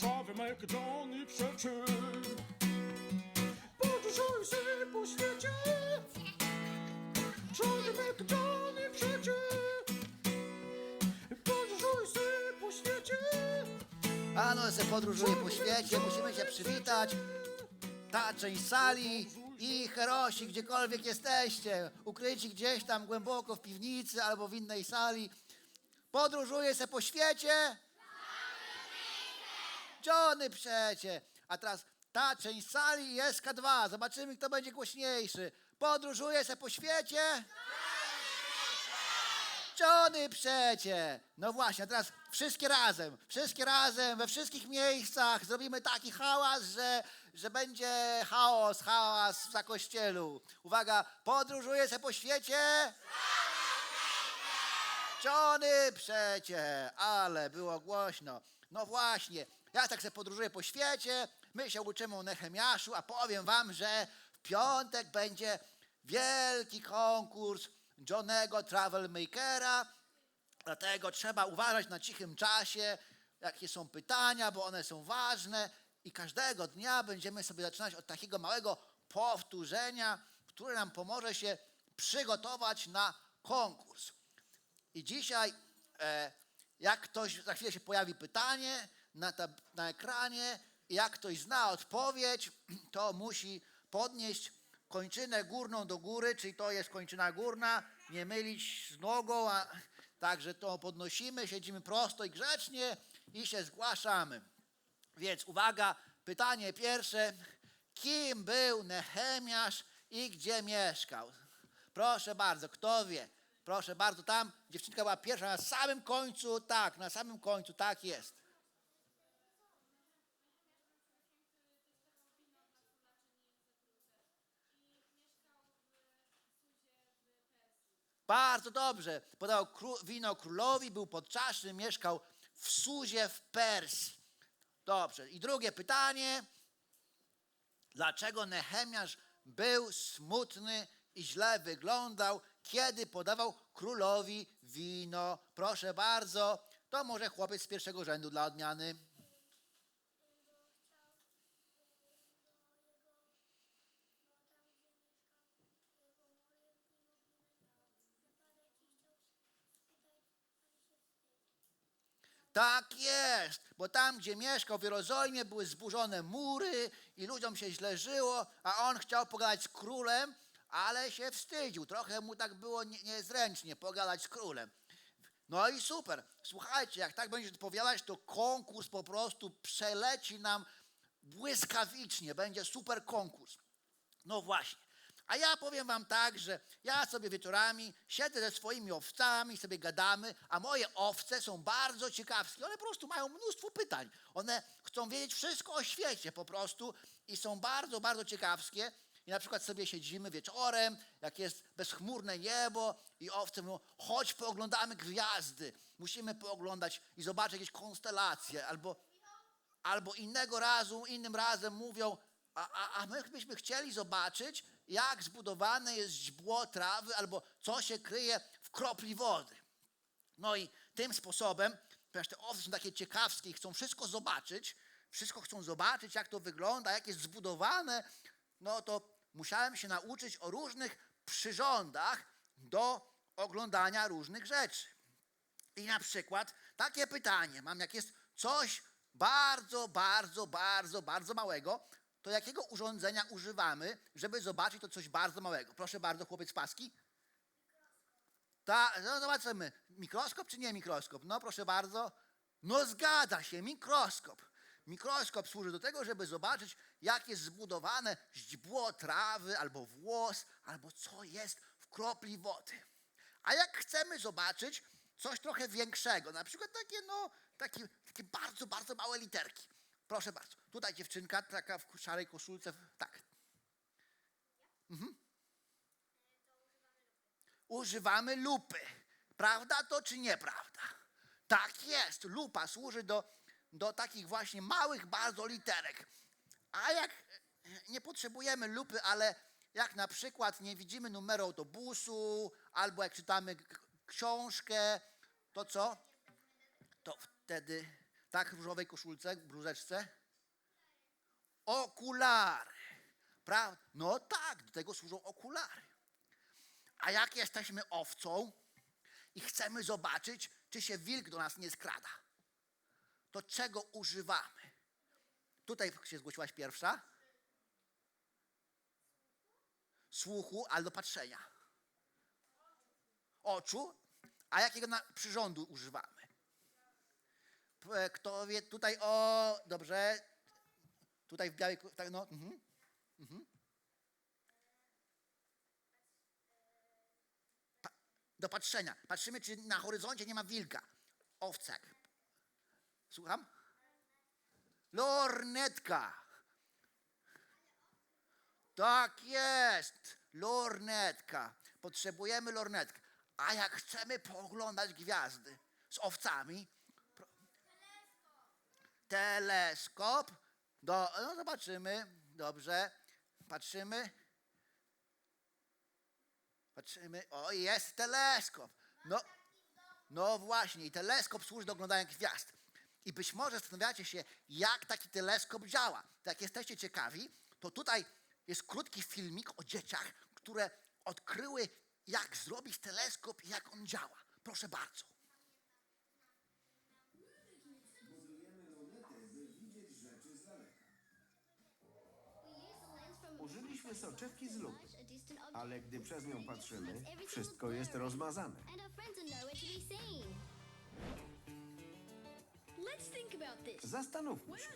Warszawie McDonald przecie Podróżuj sobie po świecie Warszawie McDonald przecie Podróżuj sobie po świecie Ano se podróżuje po świecie, musimy się przywitać. Ta część sali i herosi, gdziekolwiek jesteście, ukryci gdzieś tam głęboko w piwnicy albo w innej sali. Podróżuje se po świecie. Johnny przecie. A teraz ta część sali i SK2. Zobaczymy, kto będzie głośniejszy. Podróżuje se po świecie. Johnny przecie! No właśnie, a teraz wszystkie razem, wszystkie razem, we wszystkich miejscach zrobimy taki hałas, że, że będzie chaos, hałas w zakościelu. Uwaga, podróżuję se po świecie. Johnny przecie, ale było głośno. No właśnie, ja tak se podróżuję po świecie, my się uczymy o Nehemiaszu, a powiem wam, że w piątek będzie wielki konkurs Johnego Travelmakera, dlatego trzeba uważać na cichym czasie, jakie są pytania, bo one są ważne i każdego dnia będziemy sobie zaczynać od takiego małego powtórzenia, które nam pomoże się przygotować na konkurs. I dzisiaj, e, jak ktoś, za chwilę się pojawi pytanie na, tab- na ekranie, jak ktoś zna odpowiedź, to musi podnieść kończynę górną do góry, czyli to jest kończyna górna, nie mylić z nogą, a także to podnosimy, siedzimy prosto i grzecznie i się zgłaszamy. Więc uwaga, pytanie pierwsze. Kim był Nehemiasz i gdzie mieszkał? Proszę bardzo, kto wie? Proszę bardzo, tam dziewczynka była pierwsza, na samym końcu, tak, na samym końcu, tak jest. Bardzo dobrze. Podał wino królowi, był podczaszny, mieszkał w Suzie w Persji. Dobrze. I drugie pytanie. Dlaczego Nehemiasz był smutny i źle wyglądał, kiedy podawał królowi wino? Proszę bardzo. To może chłopiec z pierwszego rzędu dla odmiany. Tak jest, bo tam, gdzie mieszkał w Jerozolimie, były zburzone mury i ludziom się źle żyło, a on chciał pogadać z królem, ale się wstydził. Trochę mu tak było nie- niezręcznie pogadać z królem. No i super. Słuchajcie, jak tak będziesz odpowiadać, to konkurs po prostu przeleci nam błyskawicznie. Będzie super konkurs. No właśnie. A ja powiem wam tak, że ja sobie wieczorami siedzę ze swoimi owcami, sobie gadamy, a moje owce są bardzo ciekawskie. One po prostu mają mnóstwo pytań. One chcą wiedzieć wszystko o świecie po prostu i są bardzo, bardzo ciekawskie. I na przykład sobie siedzimy wieczorem, jak jest bezchmurne niebo i owce mówią, chodź pooglądamy gwiazdy. Musimy pooglądać i zobaczyć jakieś konstelacje albo albo innego razu, innym razem mówią, a, a, a my byśmy chcieli zobaczyć, jak zbudowane jest źdźbło trawy, albo co się kryje w kropli wody. No i tym sposobem, ponieważ te owce są takie ciekawskie i chcą wszystko zobaczyć, wszystko chcą zobaczyć, jak to wygląda, jak jest zbudowane, no to musiałem się nauczyć o różnych przyrządach do oglądania różnych rzeczy. I na przykład takie pytanie mam, jak jest coś bardzo, bardzo, bardzo, bardzo małego, to jakiego urządzenia używamy, żeby zobaczyć to coś bardzo małego? Proszę bardzo, chłopiec paski. Ta, no zobaczymy, mikroskop czy nie mikroskop? No proszę bardzo. No zgadza się, mikroskop. Mikroskop służy do tego, żeby zobaczyć, jak jest zbudowane źdźbło trawy, albo włos, albo co jest w kropli wody. A jak chcemy zobaczyć coś trochę większego, na przykład takie, no, takie, takie bardzo, bardzo małe literki. Proszę bardzo. Tutaj dziewczynka, taka w szarej koszulce, tak. używamy lupy. Prawda to czy nieprawda? Tak jest. Lupa służy do, do takich właśnie małych bardzo literek. A jak nie potrzebujemy lupy, ale jak na przykład nie widzimy numeru autobusu, albo jak czytamy książkę, to co? To wtedy tak różowej koszulce, bluzeczce? Okulary. Prawda? No tak, do tego służą okulary. A jak jesteśmy owcą i chcemy zobaczyć, czy się wilk do nas nie skrada, to czego używamy? Tutaj się zgłosiłaś pierwsza. Słuchu, ale do patrzenia. Oczu, a jakiego przyrządu używamy? Kto wie, tutaj, o, dobrze, tutaj w białej, tak, no, mhm. Pa- do patrzenia. Patrzymy, czy na horyzoncie nie ma wilka. Owcak. Słucham? Lornetka. Tak jest. Lornetka. Potrzebujemy lornetkę. A jak chcemy pooglądać gwiazdy z owcami, teleskop. Do, no zobaczymy. Dobrze. Patrzymy. Patrzymy. O, jest teleskop. No, no właśnie, i teleskop służy do oglądania gwiazd. I być może zastanawiacie się, jak taki teleskop działa. Jak jesteście ciekawi, to tutaj jest krótki filmik o dzieciach, które odkryły, jak zrobić teleskop i jak on działa. Proszę bardzo. Użyliśmy soczewki z lupy, ale gdy przez nią patrzymy, wszystko jest rozmazane. Zastanówmy się.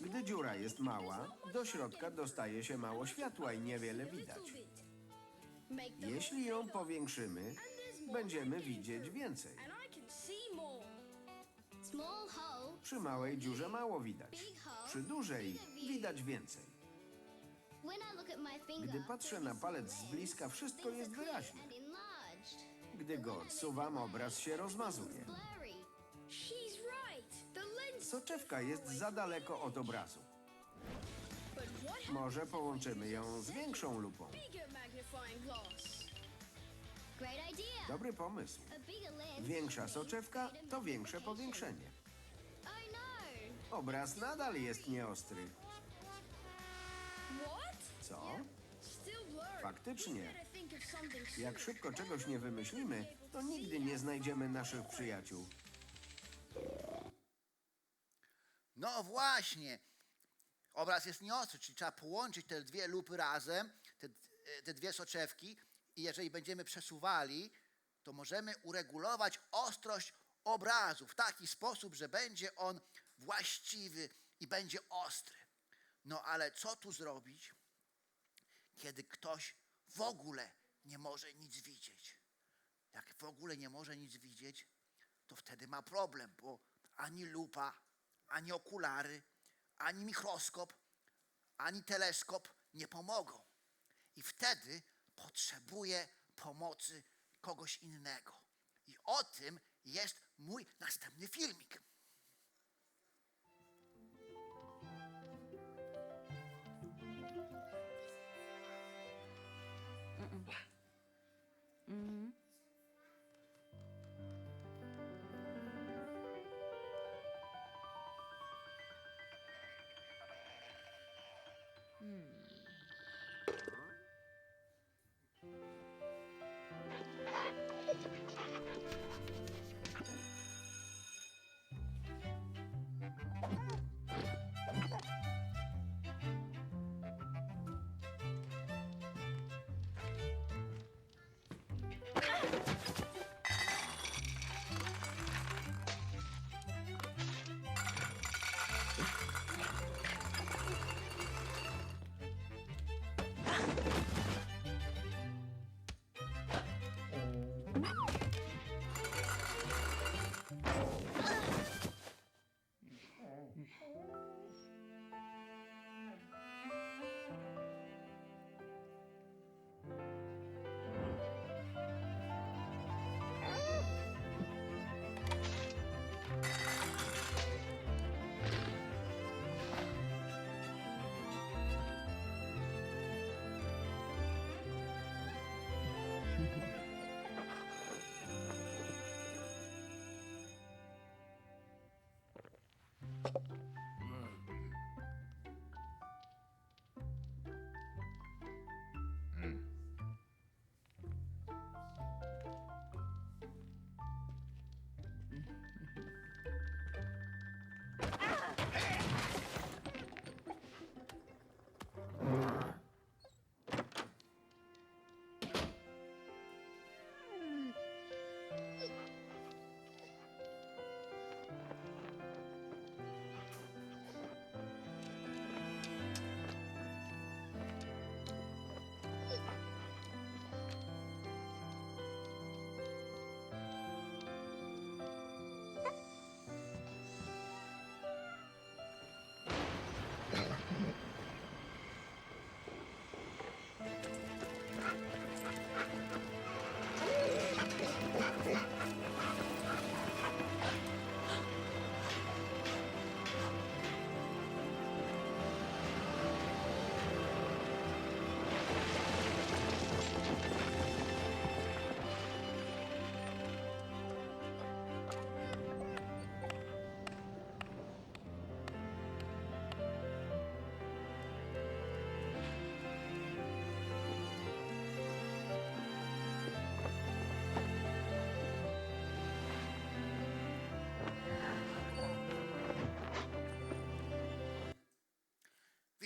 Gdy dziura jest mała, do środka dostaje się mało światła i niewiele widać. Jeśli ją powiększymy, będziemy widzieć więcej. Przy małej dziurze mało widać. Przy dużej widać więcej. Gdy patrzę na palec z bliska, wszystko jest wyraźne. Gdy go odsuwam, obraz się rozmazuje. Soczewka jest za daleko od obrazu. Może połączymy ją z większą lupą. Dobry pomysł. Większa soczewka to większe powiększenie. Obraz nadal jest nieostry. Co? Faktycznie. Jak szybko czegoś nie wymyślimy, to nigdy nie znajdziemy naszych przyjaciół. No właśnie. Obraz jest nieostry, czyli trzeba połączyć te dwie lupy razem, te, te dwie soczewki i jeżeli będziemy przesuwali, to możemy uregulować ostrość obrazu w taki sposób, że będzie on właściwy i będzie ostry. No ale co tu zrobić, kiedy ktoś w ogóle nie może nic widzieć? Jak w ogóle nie może nic widzieć, to wtedy ma problem, bo ani lupa, ani okulary, ani mikroskop, ani teleskop nie pomogą. I wtedy potrzebuje pomocy kogoś innego. I o tym jest mój następny filmik.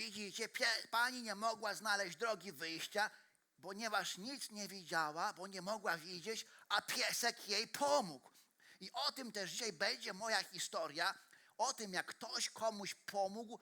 Widzicie, pani nie mogła znaleźć drogi wyjścia, ponieważ nic nie widziała, bo nie mogła widzieć, a piesek jej pomógł. I o tym też dzisiaj będzie moja historia, o tym, jak ktoś komuś pomógł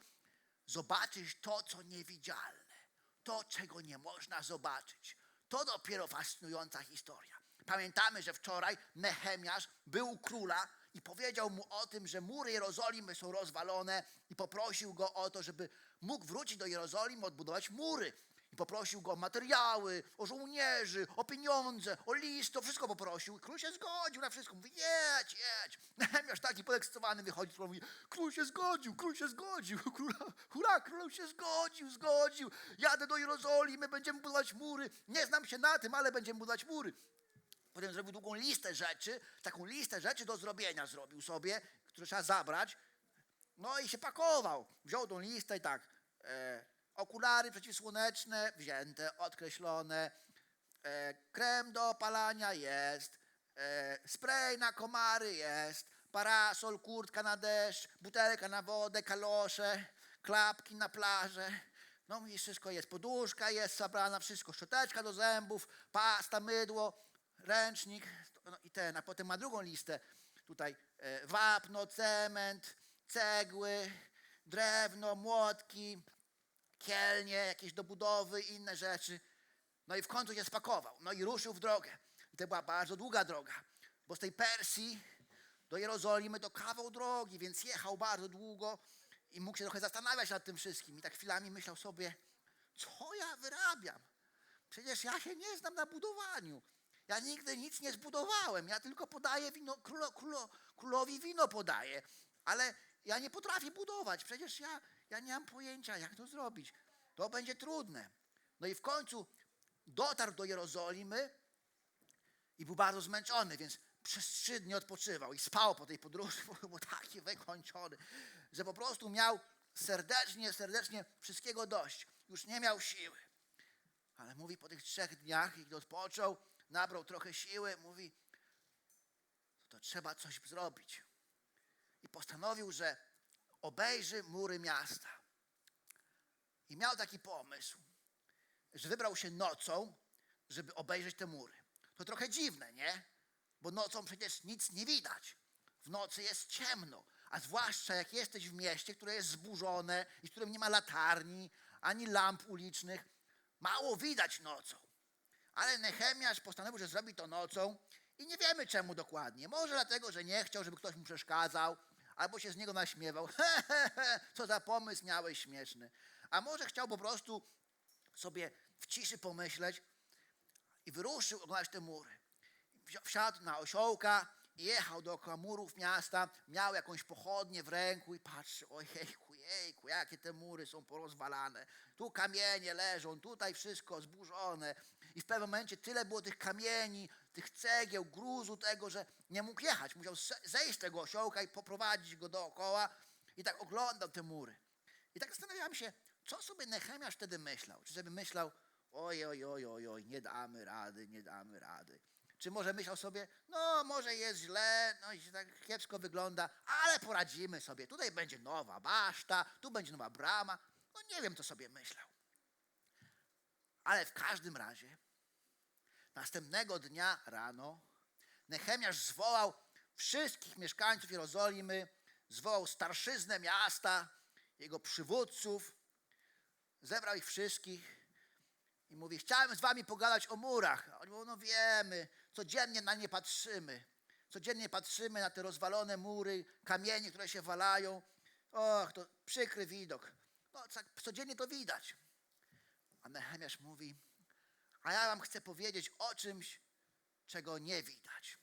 zobaczyć to, co niewidzialne, to, czego nie można zobaczyć. To dopiero fascynująca historia. Pamiętamy, że wczoraj Nehemiasz był u króla i powiedział mu o tym, że mury Jerozolimy są rozwalone i poprosił go o to, żeby mógł wrócić do Jerozolimy, odbudować mury. I poprosił go o materiały, o żołnierzy, o pieniądze, o list, to wszystko poprosił. I król się zgodził na wszystko. Mówi, jedź, jedź. Nehemiasz taki podekscytowany wychodzi, król mówi, król się zgodził, król się zgodził. Króla, hurra, król się zgodził, zgodził. Jadę do Jerozolimy, będziemy budować mury. Nie znam się na tym, ale będziemy budować mury. Potem zrobił długą listę rzeczy, taką listę rzeczy do zrobienia zrobił sobie, które trzeba zabrać. No i się pakował. Wziął tą listę i tak. E, okulary przeciwsłoneczne wzięte, odkreślone. E, krem do opalania jest. E, spray na komary jest. Parasol, kurtka na deszcz, butelka na wodę, kalosze, klapki na plażę. No i wszystko jest. Poduszka jest zabrana, wszystko. Szczoteczka do zębów, pasta, mydło, ręcznik no i ten. A potem ma drugą listę. Tutaj e, wapno, cement, cegły, drewno, młotki, kielnie, jakieś do budowy, inne rzeczy. No i w końcu się spakował. No i ruszył w drogę. I to była bardzo długa droga, bo z tej Persji do Jerozolimy to kawał drogi, więc jechał bardzo długo i mógł się trochę zastanawiać nad tym wszystkim. I tak chwilami myślał sobie, co ja wyrabiam? Przecież ja się nie znam na budowaniu. Ja nigdy nic nie zbudowałem. Ja tylko podaję wino, królo, królo, królowi wino podaję. Ale ja nie potrafię budować. Przecież ja, ja nie mam pojęcia, jak to zrobić. To będzie trudne. No i w końcu dotarł do Jerozolimy i był bardzo zmęczony, więc przez trzy dni odpoczywał i spał po tej podróży, bo był taki wykończony, że po prostu miał serdecznie, serdecznie wszystkiego dość. Już nie miał siły. Ale mówi po tych trzech dniach, kiedy odpoczął, nabrał trochę siły, mówi, to trzeba coś zrobić. Postanowił, że obejrzy mury miasta. I miał taki pomysł, że wybrał się nocą, żeby obejrzeć te mury. To trochę dziwne, nie? Bo nocą przecież nic nie widać. W nocy jest ciemno, a zwłaszcza jak jesteś w mieście, które jest zburzone i w którym nie ma latarni ani lamp ulicznych, mało widać nocą. Ale Nehemiasz postanowił, że zrobi to nocą i nie wiemy czemu dokładnie. Może dlatego, że nie chciał, żeby ktoś mu przeszkadzał, albo się z niego naśmiewał. Co za pomysł miałeś śmieszny. A może chciał po prostu sobie w ciszy pomyśleć i wyruszył oglądać te mury. Wsi- Wsiadł na osiołka jechał dookoła murów miasta, miał jakąś pochodnię w ręku i patrzy, ojejku, jejku, jakie te mury są porozwalane. Tu kamienie leżą, tutaj wszystko zburzone. I w pewnym momencie tyle było tych kamieni, tych cegieł, gruzu tego, że nie mógł jechać. Musiał ze- zejść z tego osiołka i poprowadzić go dookoła. I tak oglądał te mury. I tak zastanawiałem się, co sobie Nehemiasz wtedy myślał. Czy sobie myślał, oj, oj, oj, oj, oj, nie damy rady, nie damy rady. Czy może myślał sobie, no może jest źle, no i się tak kiepsko wygląda, ale poradzimy sobie. Tutaj będzie nowa baszta, tu będzie nowa brama. No nie wiem, co sobie myślał. Ale w każdym razie następnego dnia rano Nehemiasz zwołał wszystkich mieszkańców Jerozolimy, zwołał starszyznę miasta, jego przywódców, zebrał ich wszystkich i mówi, chciałem z wami pogadać o murach. A oni mówią, no wiemy, codziennie na nie patrzymy. Codziennie patrzymy na te rozwalone mury, kamienie, które się walają. Och, to przykry widok. No, tak, codziennie to widać. A Nehemiasz mówi, a ja wam chcę powiedzieć o czymś, czego nie widać.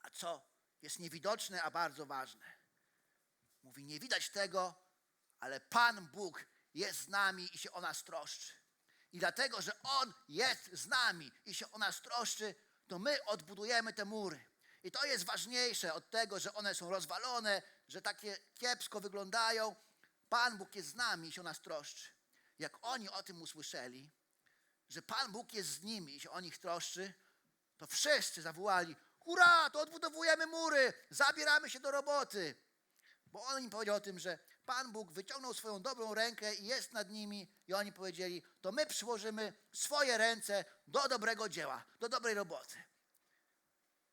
A co jest niewidoczne, a bardzo ważne. Mówi, nie widać tego, ale Pan Bóg jest z nami i się o nas troszczy. I dlatego, że On jest z nami i się o nas troszczy, to my odbudujemy te mury. I to jest ważniejsze od tego, że one są rozwalone, że takie kiepsko wyglądają. Pan Bóg jest z nami i się o nas troszczy. Jak oni o tym usłyszeli, że Pan Bóg jest z nimi i się o nich troszczy, to wszyscy zawołali: Hurra, to odbudowujemy mury, zabieramy się do roboty. Bo on im powiedział o tym, że Pan Bóg wyciągnął swoją dobrą rękę i jest nad nimi, i oni powiedzieli: To my przyłożymy swoje ręce do dobrego dzieła, do dobrej roboty.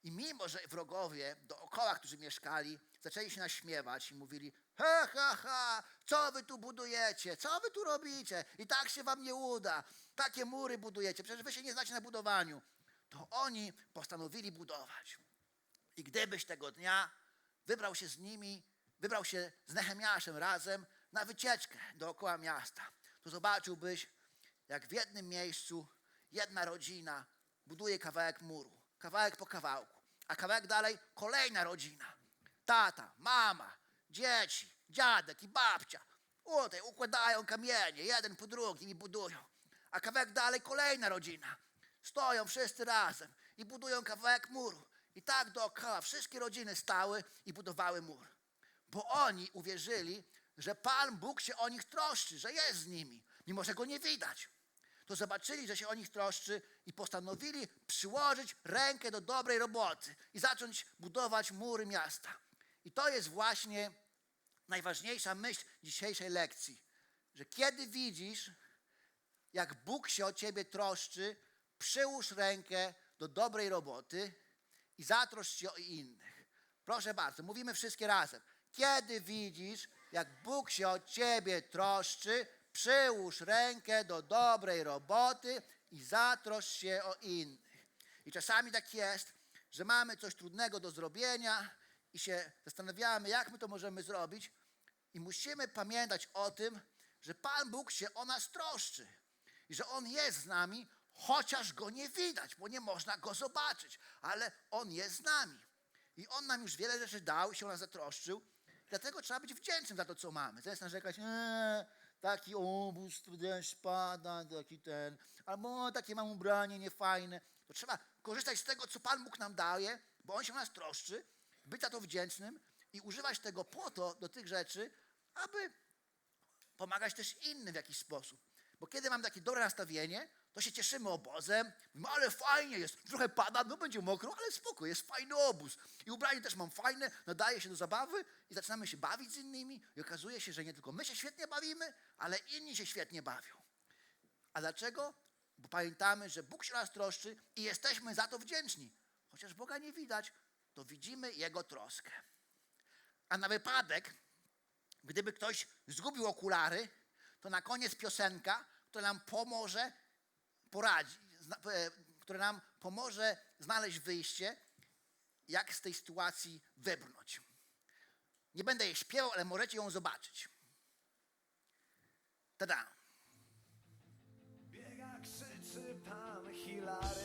I mimo, że wrogowie dookoła, którzy mieszkali, zaczęli się naśmiewać i mówili: Ha, ha, ha, co wy tu budujecie? Co wy tu robicie? I tak się wam nie uda. Takie mury budujecie, przecież wy się nie znacie na budowaniu. To oni postanowili budować. I gdybyś tego dnia wybrał się z nimi, wybrał się z Nehemiaszem razem na wycieczkę dookoła miasta, to zobaczyłbyś, jak w jednym miejscu jedna rodzina buduje kawałek muru, kawałek po kawałku, a kawałek dalej kolejna rodzina. Tata, mama, dzieci, dziadek i babcia. Tutaj układają kamienie, jeden po drugim i budują. A kawałek dalej kolejna rodzina. Stoją wszyscy razem i budują kawałek muru. I tak dookoła wszystkie rodziny stały i budowały mur. Bo oni uwierzyli, że Pan Bóg się o nich troszczy, że jest z nimi, mimo że go nie widać. To zobaczyli, że się o nich troszczy i postanowili przyłożyć rękę do dobrej roboty i zacząć budować mury miasta. I to jest właśnie najważniejsza myśl dzisiejszej lekcji, że kiedy widzisz, jak Bóg się o ciebie troszczy, przyłóż rękę do dobrej roboty i zatroszcz się o innych. Proszę bardzo, mówimy wszystkie razem. Kiedy widzisz, jak Bóg się o ciebie troszczy, przyłóż rękę do dobrej roboty i zatroszcz się o innych. I czasami tak jest, że mamy coś trudnego do zrobienia i się zastanawiamy, jak my to możemy zrobić, i musimy pamiętać o tym, że Pan Bóg się o nas troszczy i że On jest z nami, chociaż Go nie widać, bo nie można Go zobaczyć, ale On jest z nami. I On nam już wiele rzeczy dał, się o nas zatroszczył, dlatego trzeba być wdzięcznym za to, co mamy. Zamiast narzekać, eee, taki obóz, deszcz pada, taki ten, albo takie mam ubranie niefajne. To trzeba korzystać z tego, co Pan Bóg nam daje, bo On się o nas troszczy, być za to wdzięcznym i używać tego po to, do tych rzeczy, aby pomagać też innym w jakiś sposób. Bo kiedy mam takie dobre nastawienie, to się cieszymy obozem, mówimy, ale fajnie jest, trochę pada, no będzie mokro, ale spoko, jest fajny obóz. I ubranie też mam fajne, nadaje się do zabawy i zaczynamy się bawić z innymi i okazuje się, że nie tylko my się świetnie bawimy, ale inni się świetnie bawią. A dlaczego? Bo pamiętamy, że Bóg się nas troszczy i jesteśmy za to wdzięczni. Chociaż Boga nie widać, to widzimy Jego troskę. A na wypadek, gdyby ktoś zgubił okulary, to na koniec piosenka, która nam pomoże poradzić, e, która nam pomoże znaleźć wyjście, jak z tej sytuacji wybrnąć. Nie będę jej śpiewał, ale możecie ją zobaczyć. Tada! Biega, krzyczy pan Hilary.